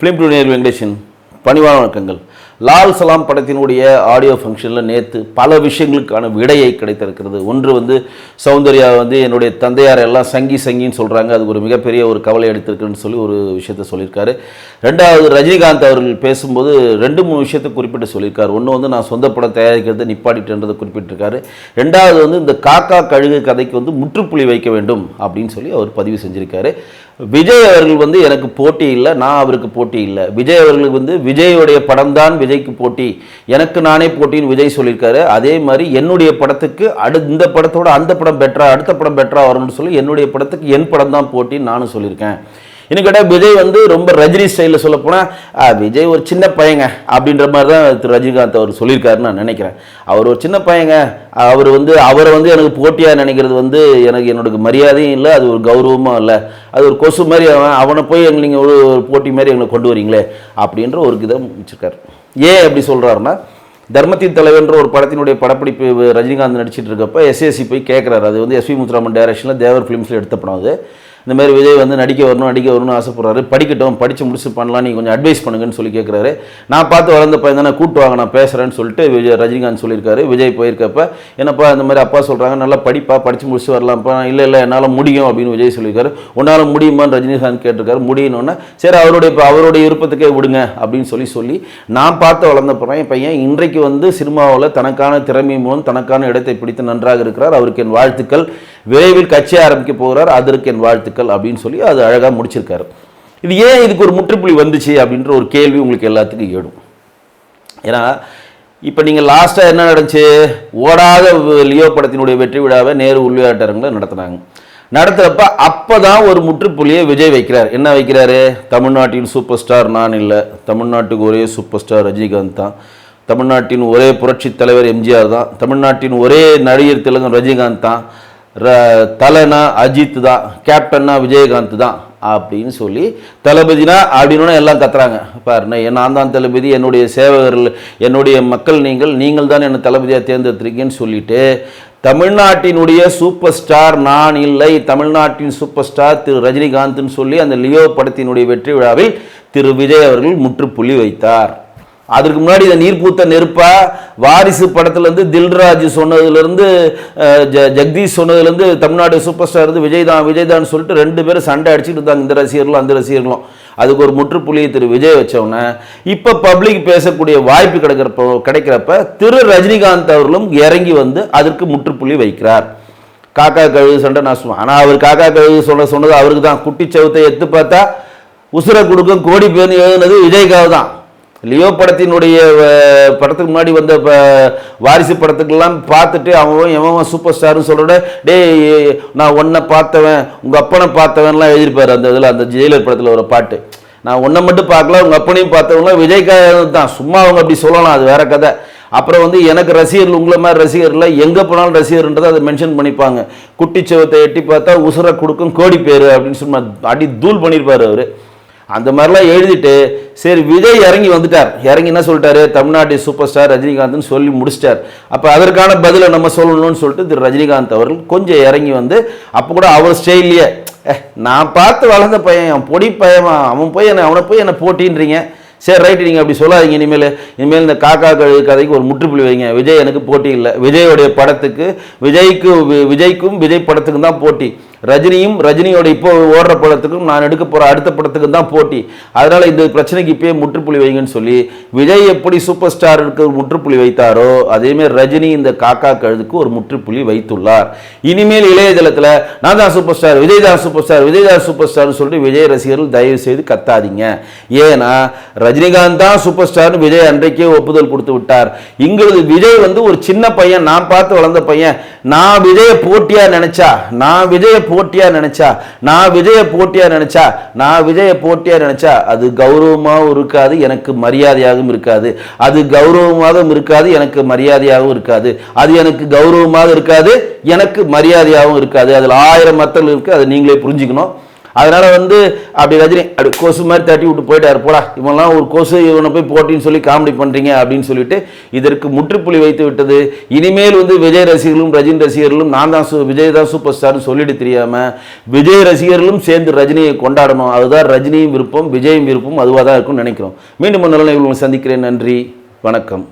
Film டூனியர் Venkatesan பணிவான வணக்கங்கள். லால் சலாம் படத்தினுடைய ஆடியோ ஃபங்க்ஷனில் நேற்று பல விஷயங்களுக்கான விடையை கிடைத்திருக்கிறது. ஒன்று வந்து சௌந்தர்யா வந்து என்னுடைய தந்தையார் எல்லாம் சங்கி சங்கின்னு சொல்கிறாங்க அது ஒரு மிகப்பெரிய ஒரு கவலை எடுத்திருக்குன்னு சொல்லி ஒரு விஷயத்த சொல்லியிருக்காரு. ரெண்டாவது ரஜினிகாந்த் அவர்கள் பேசும்போது ரெண்டு மூணு விஷயத்தை குறிப்பிட்டு சொல்லியிருக்காரு. ஒன்று வந்து நான் சொந்த படம் தயாரிக்கிறதை நிப்பாடிட்டுன்றதை குறிப்பிட்டிருக்காரு. ரெண்டாவது வந்து இந்த காக்கா கழுகு கதைக்கு வந்து முற்றுப்புள்ளி வைக்க வேண்டும் அப்படின்னு சொல்லி அவர் பதிவு செஞ்சுருக்காரு. விஜய் அவர்கள் வந்து எனக்கு போட்டி இல்லை நான் அவருக்கு போட்டி இல்லை. விஜய் அவர்களுக்கு வந்து விஜயோடைய படம் தான் விஜய்க்கு போட்டி. எனக்கு நானே போட்டின்னு விஜய் சொல்லியிருக்காரு. அதே மாதிரி என்னுடைய படத்துக்கு அடு இந்த படத்தோட அந்த படம் பெட்டரா அடுத்த படம் பெட்டரா வரணும்னு சொல்லி என்னுடைய படத்துக்கு என் படம் தான் போட்டின்னு நானும் சொல்லியிருக்கேன். இன்னும் கேட்டால் விஜய் வந்து ரொம்ப ரஜினி ஸ்டைலில் சொல்ல போனால் விஜய் ஒரு சின்ன பையங்க அப்படின்ற மாதிரி தான் திரு ரஜினிகாந்த் அவர் சொல்லியிருக்காருன்னு நான் நினைக்கிறேன். அவர் ஒரு சின்ன பையங்க. அவர் வந்து அவரை வந்து எனக்கு போட்டியாக நினைக்கிறது வந்து எனக்கு என்னோட மரியாதையும் இல்லை அது ஒரு கௌரவமும் இல்லை. அது ஒரு கொசு மாதிரி அவன் அவனை போய் எங்களை நீங்கள் ஒரு ஒரு போட்டி மாதிரி எங்களை கொண்டு வரீங்களே அப்படின்ற ஒரு இதை வச்சுருக்காரு ஏன் அப்படி சொல்கிறாருன்னா தர்மத்தின் தலைவன்ற ஒரு படத்தினுடைய படப்பிடிப்பு ரஜினிகாந்த் நடிச்சிட்டு இருக்கப்ப எஸ்எஸ்சி போய் கேட்குறாரு அது வந்து எஸ்வி முத்துராமன் டைரக்ஷனில் தேவர் ஃபிலிம்ஸில் எடுத்த படம் அது. இந்த மாதிரி விஜய் வந்து நடிக்க வரணும் நடிக்க வரணும்னு ஆசைப்படுறாரு. படிக்கட்டும் படித்து முடிச்சு பண்ணலாம். நீங்கள் கொஞ்சம் அட்வைஸ் பண்ணுங்கன்னு சொல்லி கேட்குறாரு நான் பார்த்து வளர்ந்த பையன் தானே கூட்டு வாங்க நான் பேசுகிறேன்னு சொல்லிட்டு விஜய் ரஜினிகாந்த் சொல்லியிருக்காரு. விஜய் போயிருக்கப்ப என்னப்பா இந்த மாதிரி அப்பா சொல்கிறாங்க நல்லா படிப்பா படித்து முடிச்சு வரலாம்ப்பா. இல்லை இல்லை என்னால் முடியும் அப்படின்னு விஜய் சொல்லியிருக்காரு. உன்னால் முடியுமான்னு ரஜினிகாந்த் கேட்டிருக்காரு. முடியணுன்னா சரி அவருடைய இப்போ அவருடைய விருப்பத்துக்கே விடுங்க அப்படின்னு சொல்லி சொல்லி நான் பார்த்து வளர்ந்த பையன் பையன் இன்றைக்கு வந்து சினிமாவில் தனக்கான திறமை மூலம் தனக்கான இடத்தை பிடித்து நன்றாக இருக்கிறார். அவருக்கு என் வாழ்த்துக்கள். விரைவில் கட்சி ஆரம்பிக்க போகிறார். அதற்கு என் வாழ்த்துக்கள் அப்படின்னு சொல்லி அது அழகாக முடிச்சிருக்காரு. இது ஏன் இதுக்கு ஒரு முற்றுப்புள்ளி வந்துச்சு அப்படின்ற ஒரு கேள்வி உங்களுக்கு எல்லாத்துக்கும் ஏடும். ஏன்னா இப்போ நீங்கள் லாஸ்ட்டாக என்ன நடந்துச்சு? ஓடாத லியோ படத்தினுடைய வெற்றி விழாவை நேரு உள்விளையாட்டரங்களை நடத்துனாங்க. நடத்துகிறப்ப அப்போ தான் ஒரு முற்றுப்புள்ளியை விஜய் வைக்கிறார். என்ன வைக்கிறாரு? தமிழ்நாட்டின் சூப்பர் ஸ்டார் நான் இல்லை. தமிழ்நாட்டுக்கு ஒரே சூப்பர் ஸ்டார் ரஜினிகாந்த் தான். தமிழ்நாட்டின் ஒரே புரட்சி தலைவர் எம்ஜிஆர் தான். தமிழ்நாட்டின் ஒரே நடிகர் திலகம் ரஜினிகாந்த் தான். ர தலைனா அஜித் தான் கேப்டன்னா விஜயகாந்த் தான் அப்படின்னு சொல்லி தளபதினா அப்படின்னு எல்லாம் கத்துறாங்க. பாரு நான் தான் தளபதி என்னுடைய சேவகர்கள் என்னுடைய மக்கள் நீங்கள் நீங்கள் தான் என்னை தளபதியாக தேர்ந்தெடுத்திருக்கீங்கன்னு சொல்லிட்டு தமிழ்நாட்டினுடைய சூப்பர் ஸ்டார் நான் இல்லை. தமிழ்நாட்டின் சூப்பர் ஸ்டார் திரு ரஜினிகாந்த்னு சொல்லி அந்த லியோ படத்தினுடைய வெற்றி விழாவில் திரு விஜய் அவர்கள் முற்றுப்புள்ளி வைத்தார். அதற்கு முன்னாடி இந்த நீர்பூத்த நெருப்பா வாரிசு படத்துலேருந்து தில்ராஜ் சொன்னதுலேருந்து ஜ ஜெகதீஷ் சொன்னதுலேருந்து தமிழ்நாடு சூப்பர் ஸ்டார் இருந்து விஜய் தான் விஜய் தான் சொல்லிட்டு ரெண்டு பேரும் சண்டை அடிச்சுட்டு இருந்தாங்க இந்த ரசிகர்களும் அந்த ரசிகர்களும். அதுக்கு ஒரு முற்றுப்புள்ளியை திரு விஜய் வச்சவொன்னே இப்போ பப்ளிக் பேசக்கூடிய வாய்ப்பு கிடைக்கிறப்போ கிடைக்கிறப்ப திரு ரஜினிகாந்த் அவர்களும் இறங்கி வந்து அதற்கு முற்றுப்புள்ளி வைக்கிறார். காக்கா கழுகு சண்டை நான் சொல்லுவேன் ஆனால் அவர் காக்கா கழுகு சொன்ன சொன்னது அவருக்கு தான். குட்டி செவத்தை எத்து பார்த்தா உசுரை கொடுக்கும் கோடி பேர்னு எழுதுனது விஜய்காவ் தான் லியோ படத்தினுடைய படத்துக்கு முன்னாடி வந்த வாரிசு படத்துக்கெல்லாம் பார்த்துட்டு அவன் எவன் சூப்பர் ஸ்டார்னு சொல்கிறோட டேய் நான் ஒன்றை பார்த்தவன் உங்கள் அப்பனை பார்த்தவன்லாம் எழுதியிருப்பார் அந்த இதில் அந்த ஜெயிலர் படத்தில் ஒரு பாட்டு. நான் ஒன்றை மட்டும் பார்க்கல உங்கள் அப்பனையும் பார்த்தவங்களாம் விஜய்க்காக தான். சும்மா அவங்க அப்படி சொல்லலாம் அது வேற கதை. அப்புறம் வந்து எனக்கு ரசிகர்கள் உங்களை மாதிரி ரசிகர்ல எங்கே போனாலும் ரசிகர்ன்றதை அதை மென்ஷன் பண்ணிப்பாங்க. குட்டி செவத்தை எட்டி பார்த்தா உசுரை கொடுக்கும் கோடி பேர் அப்படின்னு சும்மா அடி தூள் பண்ணியிருப்பார் அவர். அந்த மாதிரிலாம் எழுதிட்டு சரி விஜய் இறங்கி வந்துட்டார். இறங்கி என்ன சொல்லிட்டாரு? தமிழ்நாட்டு சூப்பர் ஸ்டார் ரஜினிகாந்த்னு சொல்லி முடிச்சிட்டார். அப்போ அதற்கான பதிலை நம்ம சொல்லணும்னு சொல்லிட்டு திரு ரஜினிகாந்த் அவர்கள் கொஞ்சம் இறங்கி வந்து அப்போ கூட அவர் ஸ்டைல்லையே நான் பார்த்து வளர்ந்த பையன் அவன் பொடி பையன் அவன் போய் என்னை அவனை போய் என்னை போட்டின்றீங்க. சரி ரைட்டு நீங்கள் அப்படி சொல்லாதீங்க இனிமேல். இனிமேல் இந்த காக்கா கழுகு கதைக்கு ஒரு முற்றுப்புள்ளி வைங்க. விஜய் எனக்கு போட்டி இல்லை. விஜயோடைய படத்துக்கு விஜய்க்கு விஜய்க்கும் விஜய் படத்துக்கும் தான் போட்டி. ரஜினியும் ரஜினியோட இப்போ ஓடுற படத்துக்கும் நான் எடுக்க போகிற அடுத்த படத்துக்கும் தான் போட்டி. அதனால் இந்த பிரச்சனைக்கு இப்போயே முற்றுப்புள்ளி வைங்கன்னு சொல்லி விஜய் எப்படி சூப்பர் ஸ்டாருக்கு முற்றுப்புள்ளி வைத்தாரோ அதேமாரி ரஜினி இந்த காக்கா கழுதுக்கு ஒரு முற்றுப்புள்ளி வைத்துள்ளார். இனிமேல் இளையதளத்தில் நான் தான் சூப்பர் ஸ்டார் விஜய் தான் சூப்பர் ஸ்டார் விஜய் தான் சூப்பர் ஸ்டார்னு சொல்லிட்டு விஜய் ரசிகர்கள் தயவு செய்து கத்தாதீங்க. ஏன்னா ரஜினிகாந்த் தான் சூப்பர் ஸ்டார்னு விஜய் அன்றைக்கே ஒப்புதல் கொடுத்து விட்டார். இங்கிறது விஜய் வந்து ஒரு சின்ன பையன் நான் பார்த்து வளர்ந்த பையன். நான் விஜயை போட்டியாக நினச்சா? நான் விஜய போட்டியா நினைச்சா? நான் விஜய போட்டியா நினைச்சா? நான் விஜய போட்டியா நினைச்சா? அது கௌரவமாகவும் இருக்காது எனக்கு மரியாதையாகவும் இருக்காது. அது கௌரவமாகவும் இருக்காது எனக்கு மரியாதையாகவும் இருக்காது. அது எனக்கு கௌரவமாக இருக்காது எனக்கு மரியாதையாகவும் இருக்காது. அதில் ஆயிரம் மத்தல் இருக்கு அதை நீங்களே புரிஞ்சுக்கணும். அதனால் வந்து அப்படி ரஜினி அப்படி கொசு மாதிரி தட்டி விட்டு போயிட்டார். போடா இவன்லாம் ஒரு கொசு இவனை போய் போட்டின்னு சொல்லி காமெடி பண்ணுறீங்க அப்படின்னு சொல்லிட்டு இதற்கு முற்றுப்புள்ளி வைத்து விட்டது. இனிமேல் வந்து விஜய் ரசிகர்களும் ரஜினி ரசிகர்களும் நான் தான் சு- விஜய் தான் சூப்பர் ஸ்டார்னு சொல்லிட்டு தெரியாமல் விஜய் ரசிகர்களும் சேர்ந்து ரஜினியை கொண்டாடணும். அதுதான் ரஜினியும் விருப்பம் விஜயும் விருப்பம் அதுவாக தான் இருக்கும்னு நினைக்கிறோம். மீண்டும் ஒரு நல்ல நிகழ்வு சந்திக்கிறேன். நன்றி வணக்கம்.